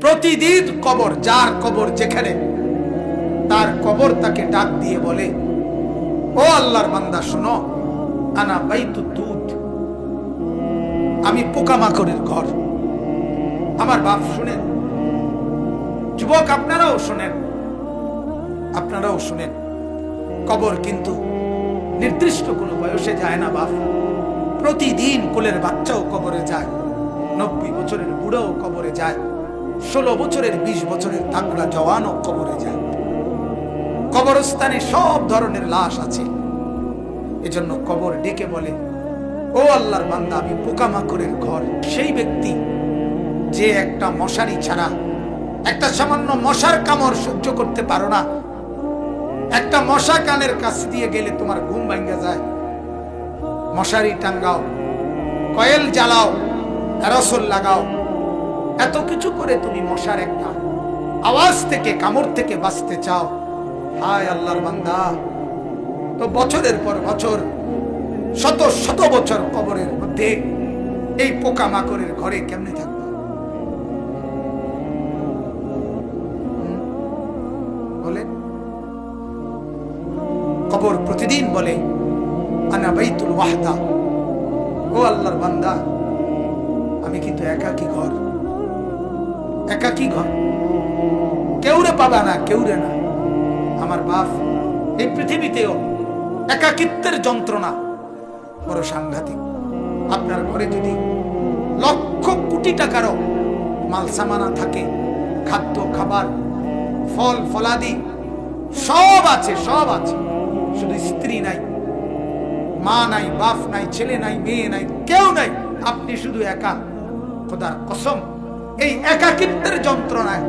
প্রতিদিন কবর, যার কবর যেখানে, তার কবর তাকে ডাক দিয়ে বলে, ও আল্লাহর বান্দা, শোনো, আনা বাইতু দুধ। আমি পোকামাকড়ের ঘর। আমার বাপ শুনেন। যুবক, আপনারাও শোনেন। আপনারাও শুনেন। কবর কিন্তু নির্দিষ্ট কোনো বয়সে যায় না, বাপ। প্রতিদিন কোলের বাচ্চাও কবরে যায়। নব্বই বছরের বুড়োও কবরে যায়। ষোলো বছরের, বিশ বছরের তাকড়া জওয়ানও কবরে যায়। কবরস্থানে সব ধরনের লাশ আছে। এজন্য কবর ডেকে বলে, ও আল্লাহর বান্দা, আমি পোকামাকড়ের ঘর। সেই ব্যক্তি যে একটা মশারি ছাড়া একটা সামান্য মশার কামড় সহ্য করতে পারো না। একটা মশা কানের কাছ দিয়ে গেলে তোমার ঘুম ভাঙ্গে যায়। মশারি টাঙ্গাও কয়েল জ্বালাও অ্যারোসল লাগাও এত কিছু করে তুমি মশার একটা আওয়াজ থেকে, কামড় থেকে বাঁচতে চাও। হায় আল্লাহর বান্দা। তো বছরের পর বছর, শত শত বছর কবরের মধ্যে এই পোকা মাকড়ের ঘরে কেমনে থাকবে? বলেন কবর প্রতিদিন বলে, আনা বাইতুল ওয়াহদা। ও আল্লাহর বান্দা, আমি কিন্তু একাকী ঘর। একাকী ঘর। কেউরে পাবা না, কেউরে না। আমার বাপ এই পৃথিবীতেও একাকিত্বের যন্ত্রণা বড় সাংঘাতিক। আপনার ঘরে যদি লক্ষ কোটি টাকারও মালসামানা থাকে, খাদ্য, খাবার, ফল, ফলাদি, সব আছে সব আছে। শুধু স্ত্রী নাই, মা নাই, বাপ নাই, ছেলে নাই, মেয়ে নাই, কেউ নাই। আপনি শুধু একা। খোদার কসম। এই একাকিত্বের যন্ত্রণায়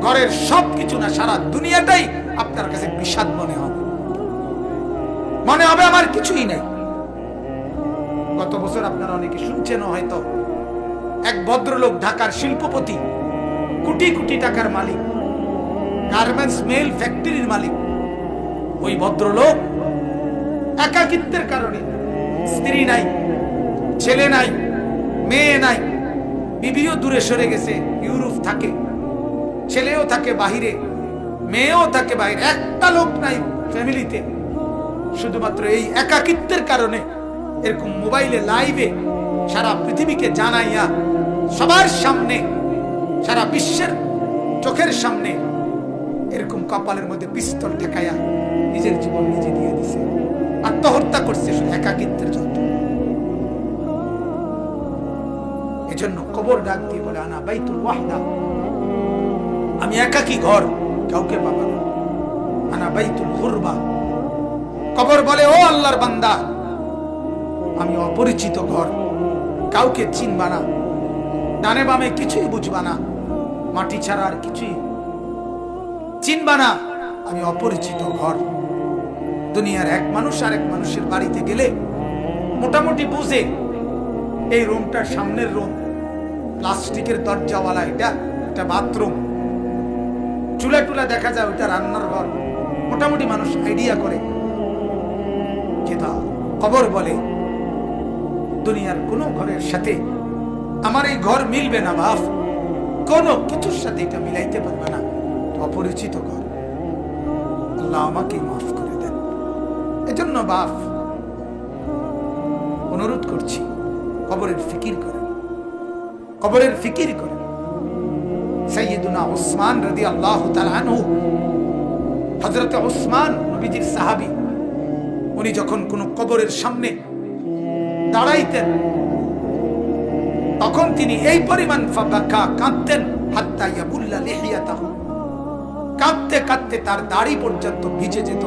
ঘরের সব কিছু না, সারা দুনিয়াটাই আপনার কাছে বিষাদ মনে হবে। মনে হবে আমার কিছুই নেই। গত বছর আপনারা অনেকে শুনছেন হয়তো, এক ভদ্রলোক ঢাকার শিল্পপতি, কোটি কোটি টাকার মালিক, গার্মেন্টস মেল ফ্যাক্টরির মালিক। ওই ভদ্রলোক একাকিত্বের কারণে স্ত্রী নাই, ছেলে নাই, মেয়ে নাই বিবিও দূরে সরে গেছে ইউরোপ থাকে, ছেলেও থাকে বাহিরে, মেয়েও থাকে বাহিরে একটা লোক নাই ফ্যামিলিতে। শুধুমাত্র এই একাকিত্বের কারণে এরকম মোবাইলে, লাইভে সারা পৃথিবীকে জানাইয়া সবার সামনে, সারা বিশ্বের চোখের সামনে এরকম কপালের মধ্যে পিস্তল ঠেকাইয়া নিজের জীবন নিজে দিয়ে দিছে। আত্মহত্যা করছে শুধু একাকিত্বের জন্য। এজন্য কবর ডাক দিয়ে বলে, আনা বাইতুল ওয়াহদা। আমি একাকি ঘর? কাউকে পাবো না। আনা বাইতুল হুরবা কবর বলে, ও আল্লাহর বান্দা, আমি অপরিচিত ঘর। কাউকে চিনবা না। ডানে বামে কিছুই বুঝবা না। মাটি ছাড়া আর কিছুই চিনবা না। আমি অপরিচিত ঘর। দুনিয়ার এক মানুষ আর এক মানুষের বাড়িতে গেলে মোটামুটি বুঝে এই রুমটার সামনের রুম প্লাস্টিকের দরজাওয়ালা এটা এটা বাথরুম। চুলা টুলা দেখা যায় ওইটা রান্নার ঘর। মোটামুটি মানুষ আইডিয়া করে। যেটা খবর বলে, দুনিয়ার কোনো ঘরের সাথে আমার এই ঘর মিলবে না, বাপ। কোনো কিছুর সাথে এটা মিলাইতে পারবে না। অপরিচিত ঘর। আল্লাহ আমাকে মাফ করে দেন। এজন্য বাপ, অনুরোধ করছি, কবরের ফিকির করেন। কবরের ফিকির করেন সৈয়দুনা উসমান রদি আল্লাহ তালানহু হজরত উসমান নবীজির সাহাবি, উনি যখন কোন কবরের সামনে দাঁড়াইতেন, তখন তিনি এই পরিমাণ ফাবাকা কাঁদতেন, হাত্তা ইয়াবুল্লা লিহিয়াতাহু। কাঁদতে কাঁদতে তার দাড়ি পর্যন্ত ভিজে যেত।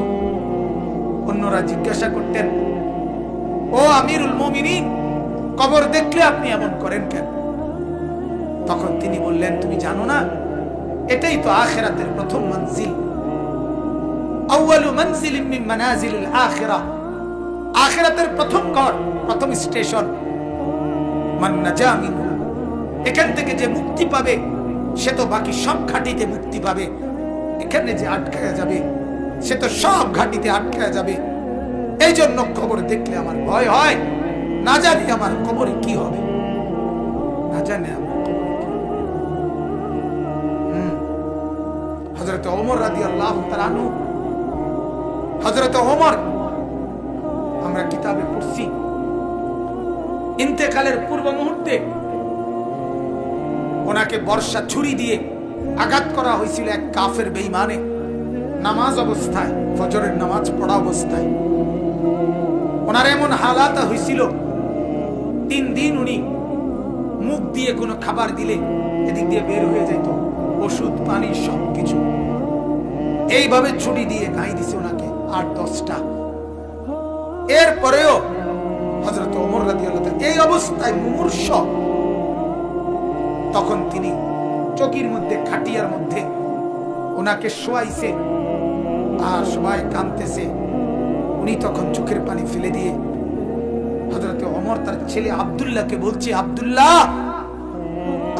অন্যরা জিজ্ঞাসা করতেন, ও আমিরুল মুমিনিন, কবর দেখলে আপনি এমন করেন কেন? তখন তিনি বললেন, তুমি জানো না? এটাই তো আখেরাতের প্রথম মঞ্জিল। প্রথম প্রথম স্টেশন। এখান থেকে যে মুক্তি পাবে, সে তো বাকি সব ঘাটিতে মুক্তি পাবে। এখানে যে যাবে, সে তো সব যাবে। এই জন্য খবর দেখলে আমার ভয় হয়। না জানি আমার কবরে কি হবে। না জানে আমার হজরত ওমর রাদি আল্লাহ হজরত ওমর, আমরা কিতাবে পড়ছি, ইন্তেকালের পূর্ব মুহূর্তে ওনাকে বর্ষা ছুরি দিয়ে আঘাত করা হয়েছিল এক কাফের বেইমানে নামাজ অবস্থায়, ফজরের নামাজ পড়া অবস্থায়। ওনার এমন হালাত হয়েছিল, তিন দিন উনি মুখ দিয়ে কোনো খাবার দিলে এদিক দিয়ে বের হয়ে যেত ওষুধ, পানি সব কিছু এইভাবে ছুরি দিয়ে গাই দিছে ওনাকে আট, দশটা। এরপরেও হজরত ওমর রাদি এই অবস্থায় মুমূর্ষ। তখন তিনি চকির মধ্যে, খাটিয়ার মধ্যে ওনাকে শোয়াইছে আর সবাই কানতেছে উনি তখন চোখের পানি ফেলে দিয়ে হজরতে অমর তার ছেলে আবদুল্লাহকে বলছে, আবদুল্লাহ,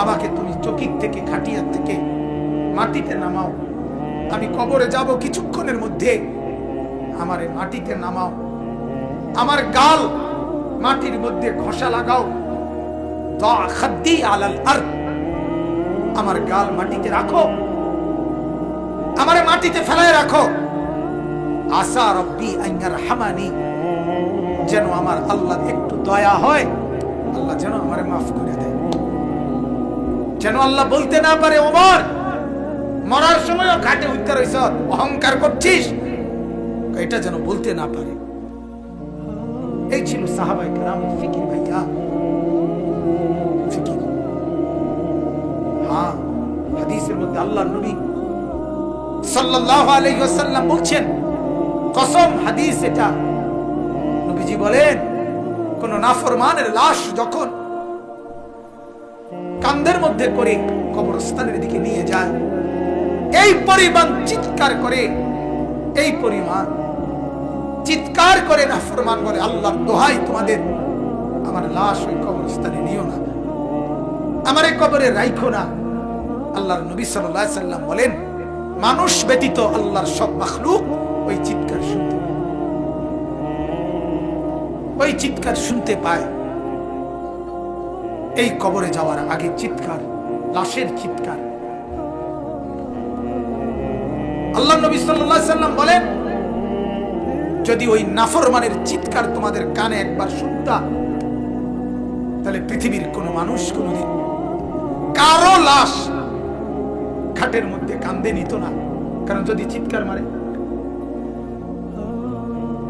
আমাকে তুমি চকির থেকে, খাটিয়ার থেকে মাটিতে নামাও। আমি কবরে যাব কিছুক্ষণের মধ্যে। আমারে মাটিতে নামাও। আমার গাল মাটির মধ্যে ঘষা লাগাও। আলাল আমার গাল মাটিতে রাখো। আমারে মাটিতে ফেলায় রাখো। আসা রব্বি আইয়ার হামানি। যেন আমার আল্লাহ একটু দয়া হয়। আল্লাহ যেন আমার মাফ করে দেয়। যেন আল্লাহ বলতে না পারে, ওমর। মরার সময়ও ঘাটে উঠতে রইছ অহংকার করছিস। এটা যেন বলতে না পারে। এই ছিল সাহাবাই কেরাম, ফিকির ভাইয়া। ফিকির। হ্যাঁ হাদিসের মধ্যে আল্লাহ নবী সাল্লাল্লাহু আলাইহি ওয়াসাল্লাম বলছেন, কসম হাদিস এটা। নবীজি বলেন, কোন নাফরমানের লাশ যখন কান্দের মধ্যে করে কবরস্থানের দিকে নিয়ে যায় এই পরিমাণ চিৎকার করে, এই পরিমাণ চিৎকার করে, নাফরমান বলে আল্লাহ দোহাই তোমাদের। আমার লাশ ওই কবরস্থানে নিও না। আমার কবরে রাইখো না। আল্লাহর নবী আলাইহি সাল্লাম বলেন, মানুষ ব্যতীত আল্লাহর সব মাখলুক ওই চিৎকার শুনতে ওই চিৎকার শুনতে পায়। এই কবরে যাওয়ার আগে চিৎকার, লাশের চিৎকার আল্লাহ নবী আলাইহি সাল্লাম বলেন, যদি ওই নাফরমানের চিৎকার তোমাদের কানে একবার শুনতা, তাহলে পৃথিবীর কোনো মানুষ কোনোদিন কারও লাশ খাটের মধ্যে কান্দে নিত না। কারণ যদি চিৎকার মারে,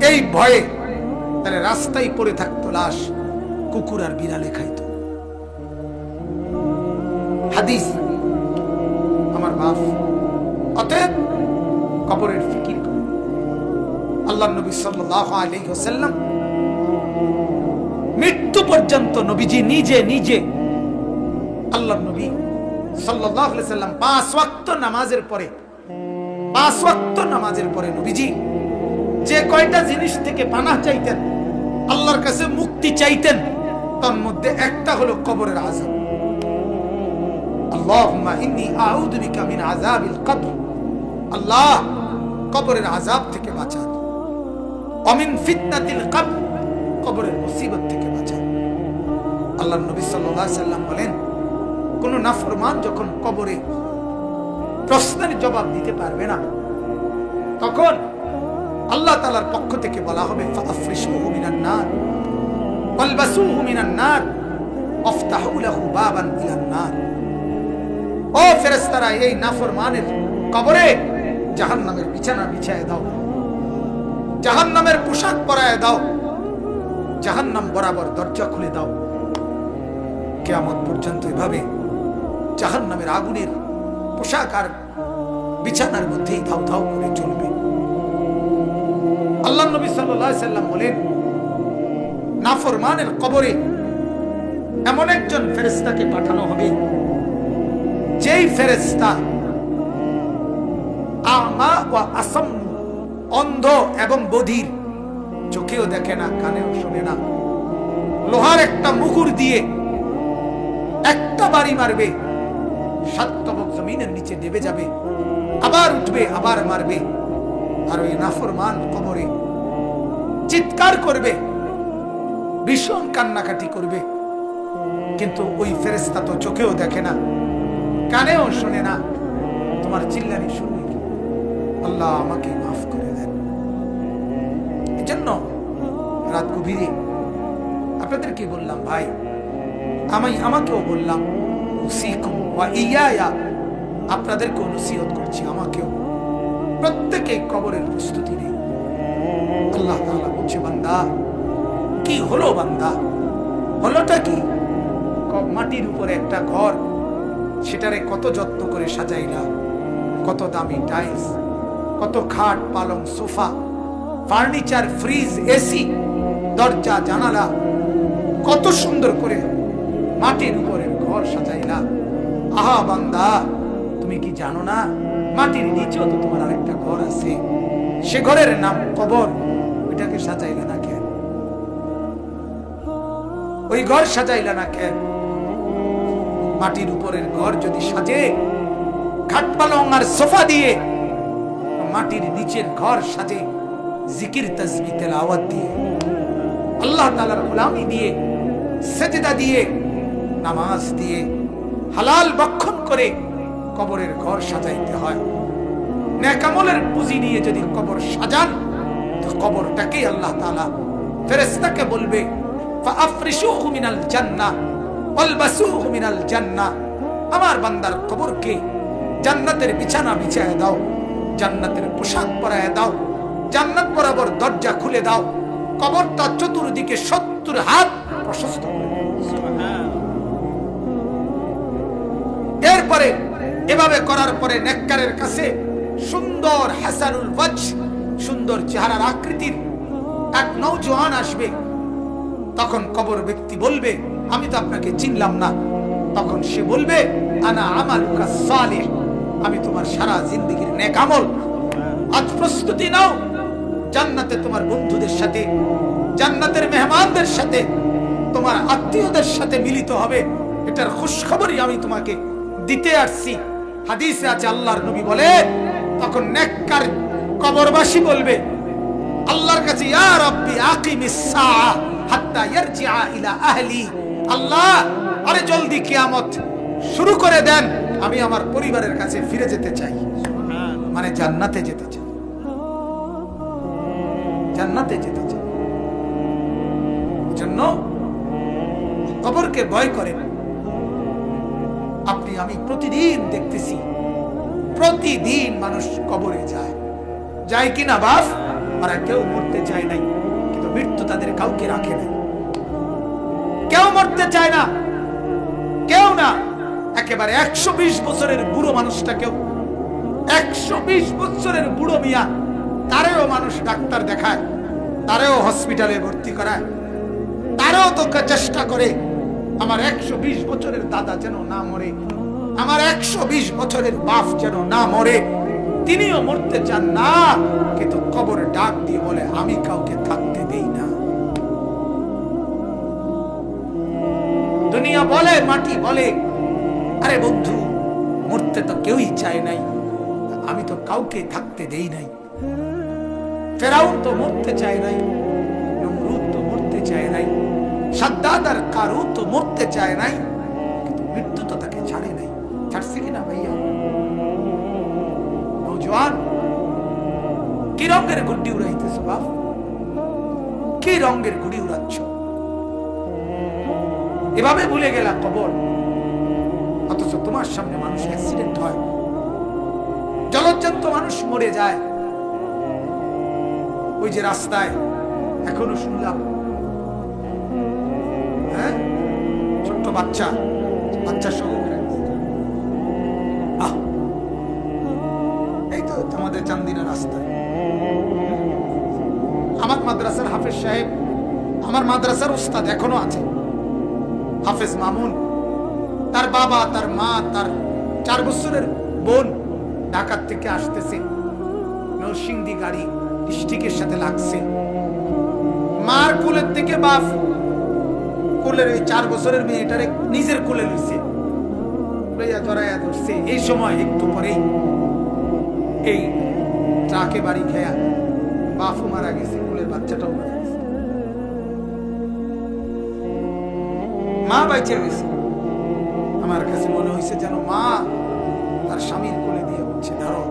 এই ভয়ে তাহলে রাস্তায় পড়ে থাকতো লাশ, কুকুর আর বিড়ালে খাইত। হাদিস, আমার বাপ, অতএব কবরের ফিকির করো। আল্লাহ নবী সাল্লাল্লাহু আলাইহি ওয়াসাল্লাম মৃত্যু পর্যন্ত নবীজি নিজে নিজে আল্লাহ নবী আলাইহি সাল্লাম পাঁচ ওয়াক্ত নামাজের পরে, পাঁচ ওয়াক্ত নামাজের পরে নবীজি যে কয়টা জিনিস থেকে পানাহ চাইতেন, আল্লাহর কাছে মুক্তি চাইতেন, তার মধ্যে একটা হলো কবরের আযাব। আল্লাহুম্মা ইন্নী আউযু মিন কবর। আল্লাহ কবরের আযাব থেকে বাঁচান। অমিন ফিতনাতিল কবর কবরের মুসিবত থেকে বাঁচান। আল্লাহ নবী আলাইহি সাল্লাম বলেন, কোন নাফরমান যখন কবরে প্রশ্নের জবাব দিতে পারবে না, তখন আল্লাহ তালার পক্ষ থেকে বলা হবে ও ফেরেশতারা, এই নাফরমানের কবরে জাহান্নামের বিছানা বিছায় দাও। জাহান্নামের পোশাক পরায় দাও। জাহান্নাম বরাবর দরজা খুলে দাও। কেয়ামত পর্যন্ত এভাবে জাহান্নামের আগুনের পোশাক আর বিছানার মধ্যেই ধাও ধাও করে চলবে। আল্লাহ নবী সাল্লাম বলেন, নাফরমানের কবরে এমন একজন ফেরেস্তাকে পাঠানো হবে, যেই ফেরেস্তা অন্ধ এবং বধির। চোখেও দেখে না, কানেও শোনে না। লোহার একটা মুকুর দিয়ে একটা বাড়ি মারবে। সাতবক জমিনের নিচে দেবে যাবে, আবার উঠবে, আবার মারবে। আর ওই নাফরমান কবরে চিৎকার করবে, ভীষণ কান্নাকাটি করবে। কিন্তু ওই ফেরেস্তা তো চোখেও দেখে না, কানেও শোনে না। তোমার চিল্লানি শুনবে? আল্লাহ আমাকে মাফ করে দেন। এজন্য রাত গভীরে আপনাদেরকে বললাম, ভাই, আমি আমাকেও বললাম আপনাদেরকে নসিহত করছি, আমাকেও। প্রত্যেকে কবরের প্রস্তুতি নেই। আল্লাহ তাআলা বলছে, বান্দা, কি হলো বান্দা? হলোটা কি? মাটির উপরে একটা ঘর, সেটারে কত যত্ন করে সাজাইলা, কত দামি টাইলস কত খাট, পালং সোফা, ফার্নিচার, ফ্রিজ, এসি, দরজা, জানালা, কত সুন্দর করে মাটির উপরে ঘর সাজাইলা। আহা বান্দা, তুমি কি জানো না? মাটির নিচেও তো তোমার আরেকটা ঘর আছে। সে ঘরের নাম কবর। ওইটাকে সাজাইলা না কেন? ওই ঘর সাজাইলা না কেন? মাটির উপরের ঘর যদি সাজে, খাট, পালং আর সোফা দিয়ে মাটির নিচের ঘর সাজে জিকির তসবি তেলাওয়াত দিয়ে, আল্লাহ তালার গোলামি দিয়ে, সেজদা দিয়ে, নামাজ দিয়ে, হালাল বক্ষণ করে কবরের ঘর সাজাইতে হয়। নেকামলের পুঁজি নিয়ে যদি কবর সাজান, তো কবরটাকে আল্লাহ তালা ফেরেশতাকে বলবে আমার বান্দার কবরকে জান্নাতের বিছানা বিছায় দাও। জান্নাতের পোশাক পরায় দাও, জান্নাত বরাবর দরজা খুলে দাও, কবরটা চতুর্দিকে সত্তর হাত প্রশস্ত এরপরে, এভাবে করার পরে নেককারের কাছে সুন্দর হাসানুল ওয়াজ সুন্দর চেহারার আকৃতির এক নৌজওয়ান আসবে। তখন কবর ব্যক্তি বলবে, আমি তো আপনাকে চিনলাম না। তখন সে বলবে, আনা আমালুকা সালেহ। আমি তোমার সারা জিন্দগির নেক আমল আজ প্রস্তুতি নাও। জান্নাতে তোমার বন্ধুদের সাথে, জান্নাতের মেহমানদের সাথে, তোমার আত্মীয়দের সাথে মিলিত হবে। এটার খুশখবরই আমি তোমাকে দিতে আসছি। হাদিসে আছে, আল্লাহর নবী বলে, তখন নেককার কবরবাসী বলবে, আল্লাহর কাছে, ইয়া রাব্বি আকিমিস সাআ হাত্তা ইয়ারজিআ ইলা আহলি। আল্লাহ, আরে জলদি কিয়ামত শুরু করে দেন। আমি আমার পরিবারের কাছে ফিরে যেতে চাই। মানে জান্নাতে যেতে চাই। জান্নাতে যেতে চাই। জন্য কবরকে ভয় করেন। আপনি, আমি প্রতিদিন দেখতেছি, প্রতিদিন মানুষ কবরে যায়। যায় কিনা বাস? ওরা কেউ মরতে চায় নাই, কিন্তু মৃত্যু তাদের কাউকে রাখে নাই। কেউ মরতে চায় না, কেউ না। একেবারে একশো বিশ বছরের বুড়ো মানুষটা কেউ একশো বিশ বছরের বুড়ো মিয়া, তারেও মানুষ ডাক্তার দেখায়, তারেও হসপিটালে ভর্তি করায়, তারাও তোকে চেষ্টা করে। আমার একশো বিশ বছরের দাদা যেন না মরে, আমার একশো বিশ বছরের বাপ যেন না মরে, তিনিও মরতে চান না, কিন্তু কবরে ডাক দিয়ে বলে, আমি কাউকে থাকতে দেই না। দুনিয়া বলে, মাটি বলে আরে বন্ধু, মরতে তো কেউই চায় নাই। আমি তো কাউকে থাকতে দেই নাই। ফেরাউন তো মরতে চায় নাই, নমরুদ তো মরতে চায় নাই, সাদ্দাদ আর কারু তো মরতে চায় নাই, কিন্তু মৃত্যু তো তাকে ছাড়ে নাই। ছাড়ছে কিনা ভাইয়া? নৌজওয়ান কি রঙের গুড্ডি উড়াইতেছ বাপ? কি রঙের গুড়ি উড়াচ্ছ? এভাবে ভুলে গেলা কবর। অথচ তোমার সামনে মানুষ অ্যাক্সিডেন্ট হয়। জলজ্জান্ত মানুষ মরে যায়। ওই যে রাস্তায়, এখনও শুনলাম। হ্যাঁ? ছোট্ট বাচ্চা বাচ্চা সহ। এই তো আমাদের চান্দিনা রাস্তায়। আমার মাদ্রাসার হাফেজ সাহেব, আমার মাদ্রাসার উস্তাদ এখনও আছে। হাফেজ মামুন তার বাবা, তার মা, তার চার বছরের বোন ঢাকার থেকে আসতেছে। নরসিংদী গাড়ি ডিস্ট্রিক্টের সাথে লাগছে। মার কোলের থেকে বাপ কোলের ওই চার বছরের মেয়েটারে নিজের কোলে লইছে। জড়াইয়া ধরছে। এই সময় একটু পরেই এই ট্রাকে বাড়ি খেয়া বাপু মারা গেছে, কোলের বাচ্চাটাও মারা গেছে। মা বাইচে গেছে আমার কাছে মনে হয়েছে যেন মা তার স্বামীর কোলে দিয়ে বলছে ধরো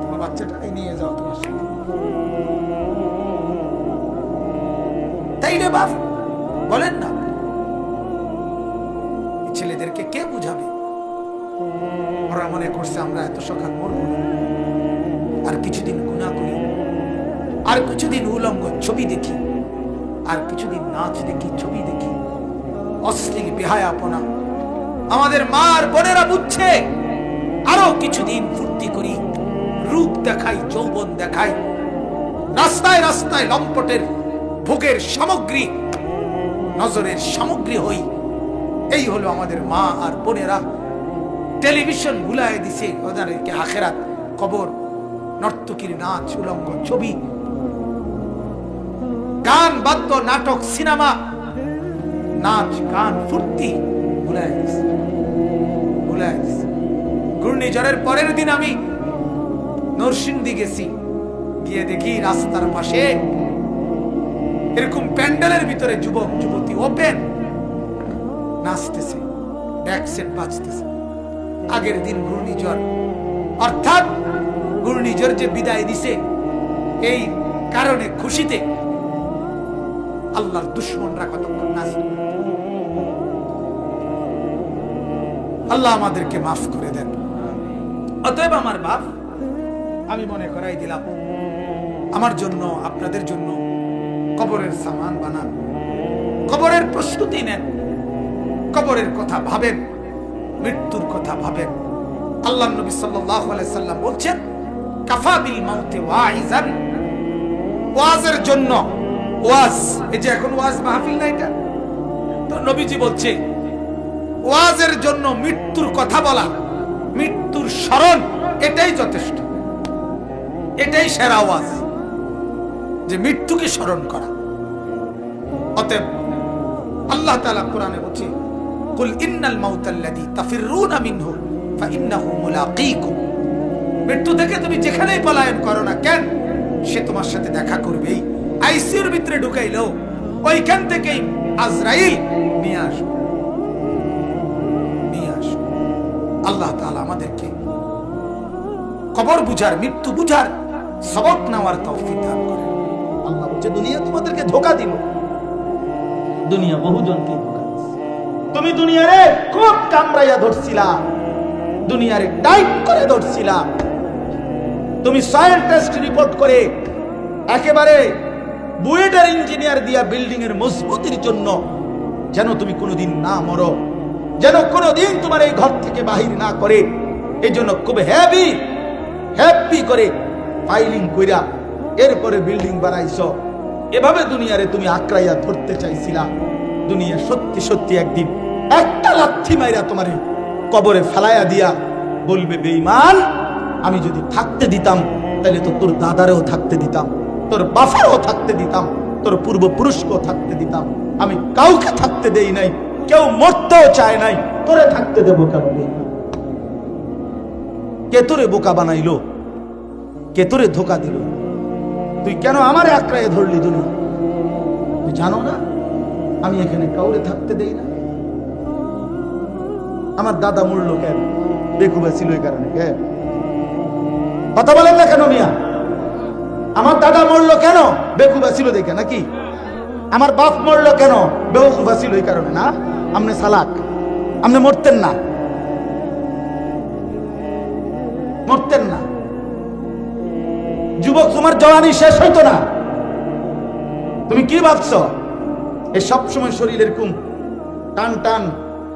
তোমার বাচ্চাটাকে নিয়ে যাও তোমার তাই রে বাপ, বলেন না। ছেলেদেরকে কে বুঝাবে? ওরা মনে করছে আমরা এত সকাল মরব আর কিছুদিন গুণা করি, আর কিছুদিন উলঙ্গ ছবি দেখি, আর কিছুদিন নাচ দেখি, ছবি দেখি, অশ্লীল বেহায়াপনা আমাদের মার বোনেরা বুঝছে। আরও কিছুদিন ফুর্তি করি, রূপ দেখাই, যৌবন দেখাই। রাস্তায় রাস্তায় লম্পটের ভোগের সামগ্রী, নজরের সামগ্রী হই। এই হলো আমাদের মা আর বোনেরা। টেলিভিশন ভুলায় দিছে ওদেরকে আখেরাত কবর, নর্তকীর নাচ, উলঙ্গ ছবি। গান, বাদ্য, নাটক, সিনেমা, নাচ, গান, ফুর্তি। ঘূর্ণিঝড়ের পরের দিন আমি নরসিংদী গেছি। গিয়ে দেখি রাস্তার পাশে এরকম প্যান্ডেলের ভিতরে যুবক, যুবতী ওপেন নাচতেছে আগের দিন ঘূর্ণিঝড়। অর্থাৎ ঘূর্ণিঝড় যে বিদায় দিছে, এই কারণে খুশিতে আল্লাহর দুশ্মনরা কতক্ষণ আল্লাহ আমাদেরকে মাফ করে দেন। অতএব আমার বাপ, আমি মনে করাই দিলাম, আমার জন্য, আপনাদের জন্য কবরের সামান বানান। কবরের প্রস্তুতি নেন। কবরের কথা ভাবেন। মৃত্যুর কথা ভাবেন। আল্লাহ নবী সাল্লাম বলছেন, কাফা বিল মাউতে ওয়াইজান। ওয়াজের জন্য, ওয়াজ, এই যে এখন ওয়াজ মাহফিল না এটা? তো নবীজি বলছে ওয়াজের জন্য মৃত্যুর কথা বলা, মৃত্যুর স্মরণ, এটাই যথেষ্ট। এটাই সেরা ওয়াজ, যে মৃত্যুকে স্মরণ করা। অতএব আল্লাহ তাআলা কোরআনে বলছে, কুল ইন্নাল মাউতাল্লাযী তাফিররুনা মিনহু, ফাইন্নাহু মুলাকীকুম। মৃত্যু থেকে তুমি যেখানেই পলায়ন করো না কেন, সে তোমার সাথে দেখা করবেই। আইসিইউর ভিতরে ঢুকাইলো ওইখান থেকেই আজরাইল নিয়ে আসবে। কবর বুঝার, মৃত্যু বুঝার সবক নেওয়ার তৌফিক দান করেন। আল্লাহ বলছে, দুনিয়া তোমাদেরকে ধোকা দিল দুনিয়া বহুজনকে ধোকা দিছে। তুমি দুনিয়ারে খুব কামড়াইয়া ধরছিলা। দুনিয়ারে টাইট করে ধরছিলা। তুমি সয়েল টেস্ট রিপোর্ট করে একেবারে বুয়েটার ইঞ্জিনিয়ার দিয়া বিল্ডিং এর মজবুতির জন্য যেন তুমি কোনোদিন না মরো, যেন কোনোদিন তোমার এই ঘর থেকে বাহির না করে এই জন্য খুব হেভি হ্যাপি করে ফাইলিং কইরা এরপরে বিল্ডিং বানাইছো। এভাবে দুনিয়ারে তুমি আক্রাইয়া ধরতে চাইছিলা। দুনিয়া সত্যি সত্যি একদিন একটা লাথি মাইরা তোমারে কবরে ফেলাইয়া দিয়া বলবে, বেঈমান, আমি যদি থাকতে দিতাম তাহলে তো তোর দাদারেও থাকতে দিতাম, তোর বাফারও থাকতে দিতাম, তোর পূর্বপুরুষকেও থাকতে দিতাম। আমি কাউকে থাকতে দেই নাই, কেউ মরতেও চায় নাই। তোরে থাকতে দেবো কেন, বেঈমান? কে তোরে বোকা বানাইলো? কে তোরে ধোকা দিল? তুই কেন আমারে আক্রায় ধরলি দুনিয়া তুই জানো না? আমি এখানে কাউরে থাকতে দেই না। আমার দাদা মরল কেন? বেকুবা ছিল এই কারণে কেন কথা বলেন না কেন মিয়া? আমার দাদা মরলো কেন? বেকুবা ছিল দেখে নাকি? আমার বাপ মরলো কেন? বেকুবা ছিল এই কারণে না? আপনি সালাক আপনি মরতেন না। মরতেন না। যুবক, তোমার জওয়ানি শেষ হইতো না। তুমি কি ভাবছ? এই সব সময় শরীর এরকম টান টান,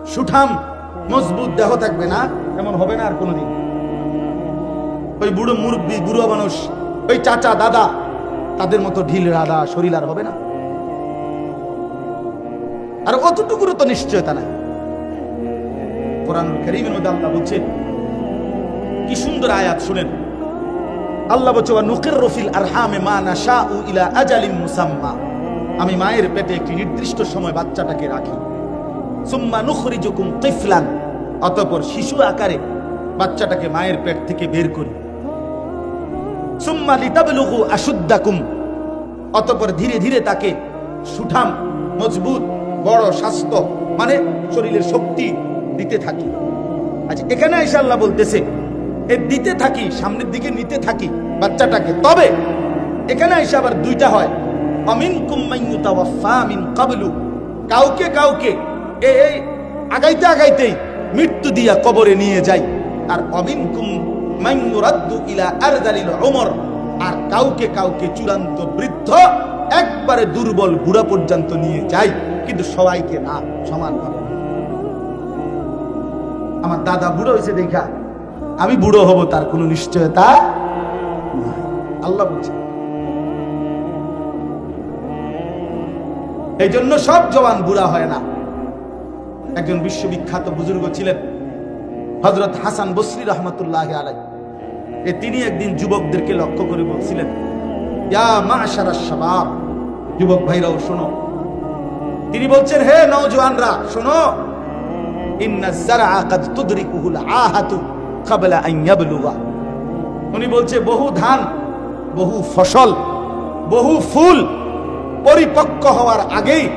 সুঠাম, মজবুত দেহ থাকবে না। এমন হবে না আর কোনোদিন। ওই বুড়ো মুরব্বী বুড়ো মানুষ, ওই চাচা, দাদা, তাদের মতো ঢিল রাধা শরীর আর হবে না। আর অতটুকুরও তো নিশ্চয়তা নাই। কোরআন করিমের মধ্যে আল্লাহ বলছেন কি সুন্দর আয়াত শুনেন। আল্লাহ বলছে নুকির রফিল আরহামে মা নাশাউ ইলা আজালিম মুসাম্মা। আমি মায়ের পেটে একটি নির্দিষ্ট সময় বাচ্চাটাকে রাখি। সুম্মা নুখরিজুকুম তিফলান অতঃপর শিশু আকারে বাচ্চাটাকে মায়ের পেট থেকে বের করি। সুম্মা লিতাবলুগু আশুদ্দাকুম। অতঃপর ধীরে ধীরে তাকে সুঠাম, মজবুত, বড়, স্বাস্থ্য মানে শরীরের শক্তি দিতে থাকি। আচ্ছা এখানে এসে আল্লাহ বলতেছে এ দিতে থাকি, সামনের দিকে নিতে থাকি বাচ্চাটাকে। তবে এখানে এসে আবার দুইটা হয়। অমিনকুম মাইয়ুতাওয়াফা মিন কাবলু কাউকে কাউকে এই আগাইতে আগাইতেই মৃত্যু দিয়া কবরে নিয়ে যাই। আর অমিনকুম মাইয়ুরাদ্দু ইলা আরদালিল উমর। আর কাউকে কাউকে চূড়ান্ত বৃদ্ধ একবারে দুর্বল বুড়া পর্যন্ত নিয়ে যাই। কিন্তু সবাইকে না, সমান ভাবে। আমার দাদা বুড়ো হয়েছে দেখা। আমি বুড়ো হব, তার কোনো নিশ্চয়তা। আল্লাহ বলছে। এই জন্য সব জওয়ান বুড়া হয় না। একজন বিশ্ববিখ্যাত বুজুর্গ ছিলেন হজরত হাসান বসরি রহমতুল্লাহ আলাই এ তিনি একদিন যুবকদেরকে লক্ষ্য করে বলছিলেন, ইয়া মাশারা শাবাব, যুবক ভাইরাও শোনো। তিনি বলছেন, হে নওজোয়ানরা, শোনো ইন্না জারআ কাদ তুদরিকুহুল আহাতু। উনি বলছে, বহু ধান, বহু ফসল, বহু ফুল পরিপক্ক হওয়ার আগেই,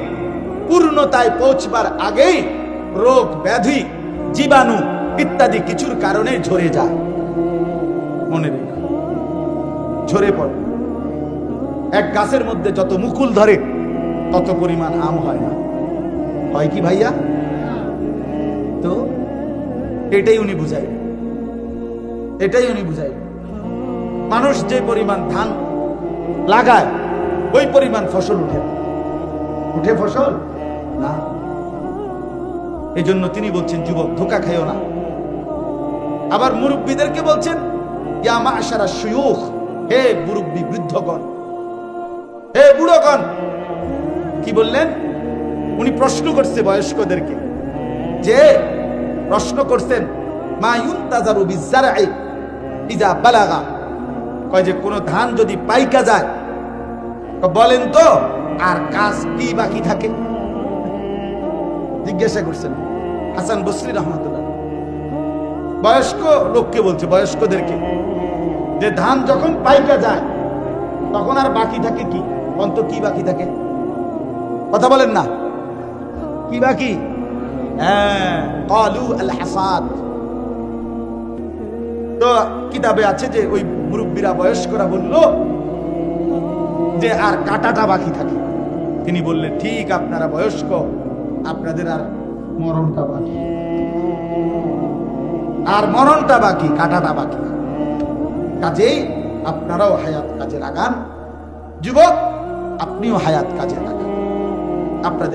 পূর্ণতায় পৌঁছবার আগেই রোগ, ব্যাধি, জীবাণু ইত্যাদি কিছুর কারণে ঝরে যায়। মনে ঝরে পড়ে। এক গাছের মধ্যে যত মুকুল ধরে, তত পরিমাণ আম হয় না। হয় কি ভাইয়া? তো এটাই উনি বুঝাই এটাই উনি বুঝাই। মানুষ যে পরিমাণ ধান লাগায়, ওই পরিমাণ ফসল উঠে। উঠে ফসল? না। এই জন্য তিনি বলছেন, যুবক, ধোকা খাইও না। আবার মুরব্বীদেরকে বলছেন হে মুরব্বী বৃদ্ধগণ, হে বুড়োগণ। কি বললেন? উনি প্রশ্ন করছে বয়স্কদেরকে, যে প্রশ্ন করছেন, মা ইউনতাজারু বিজারআই ইজা বালাগা। কয় যে, কোন ধান যদি পাইকা যায় বলেন তো, আর কাজ কি বাকি থাকে? জিজ্ঞাসা করছেন হাসান বসরি রহমতুল্লাহ। বয়স্ক লোককে বলছে, বয়স্কদেরকে, যে ধান যখন পাইকা যায়, তখন আর বাকি থাকে কি? অন্ত কি বাকি থাকে? কথা বলেন না। কি বাকি? হ্যাঁ কালু আল হাসাদ তো কিতাবে আছে যে ওই মুরব্বীরা বয়স্করা বলল যে আর কাটাটা বাকি থাকে। তিনি বললেন, ঠিক, আপনারা বয়স্ক, আপনাদের আর মরণটা বাকি। আর মরণটা বাকি, কাটাটা বাকি। কাজেই আপনারাও হায়াত কাজে লাগান। যুবক, আপনিও হায়াত কাজে লাগান। আপনাদের